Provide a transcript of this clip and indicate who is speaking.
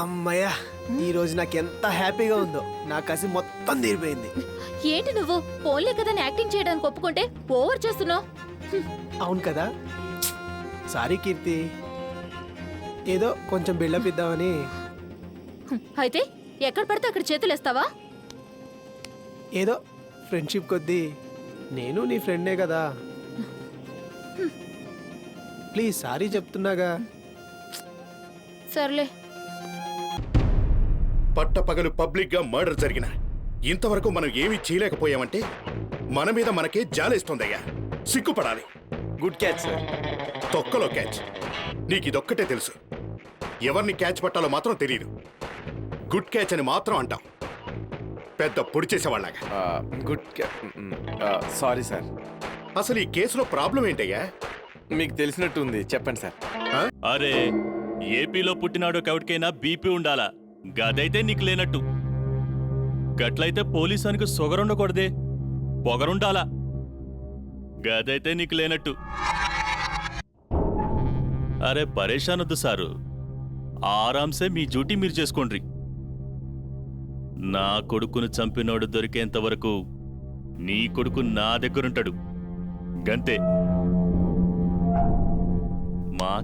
Speaker 1: అమ్మయ్యా ఈ రోజు నాకు ఎంత హ్యాపీగా ఉందో. నా కసి మొత్తం తీరిపోయింది.
Speaker 2: ఏంటి నువ్వు? పోన్లే కదా యాక్టింగ్ చేయడానికి ఒప్పుకుంటే ఓవర్ చేస్తున్నావు.
Speaker 1: అవును కదా. సారీ కీర్తి. ఏదో కొంచెం బిల్డప్ ఇద్దామని.
Speaker 2: అయితే ఎక్కడ పడితే అక్కడ చేతులేస్తావా?
Speaker 1: ఏదో ఫ్రెండ్షిప్ కొద్దీ నేను నీ ఫ్రెండే కదా. ప్లీజ్ సారీ చెప్తున్నాగా.
Speaker 2: సర్లే.
Speaker 3: పట్టపగలు పబ్లిక్గా మర్డర్ జరిగిన. ఇంతవరకు మనం ఏమీ చేయలేకపోయామంటే మన మీద మనకే జాలేస్తోందయ్యా. సిగ్గుపడాలి.
Speaker 4: గుడ్ క్యాచ్ సార్
Speaker 3: తొక్కలో క్యాచ్ నీకు ఇదొక్కటే తెలుసు. ఎవరిని క్యాచ్ పట్టాలో మాత్రం తెలియదు గుడ్ క్యాచ్ అని మాత్రం అంటాం. పెద్ద పొడి చేసేవాళ్ళగా
Speaker 4: గుడ్ సారీ సార్
Speaker 3: అసలు ఈ కేసులో ప్రాబ్లం ఏంటయ్యా
Speaker 4: మీకు తెలిసినట్టు ఉంది చెప్పండి సార్
Speaker 5: అరే ఏపీలో పుట్టినాడు ఎవరికైనా బీపీ ఉండాలా? గదైతే నీకు లేనట్టు. గట్లయితే పోలీసానికి సొగరుండకూడదే. పొగరుండాలా? గదైతే నీకు లేనట్టు. అరే పరేషానొద్దు సారు. ఆరాంసే మీ డ్యూటీ మీరు చేసుకోండ్రి. నా కొడుకును చంపినోడు దొరికేంత వరకు నీ కొడుకు నా దగ్గరుంటాడు. గంతే. మా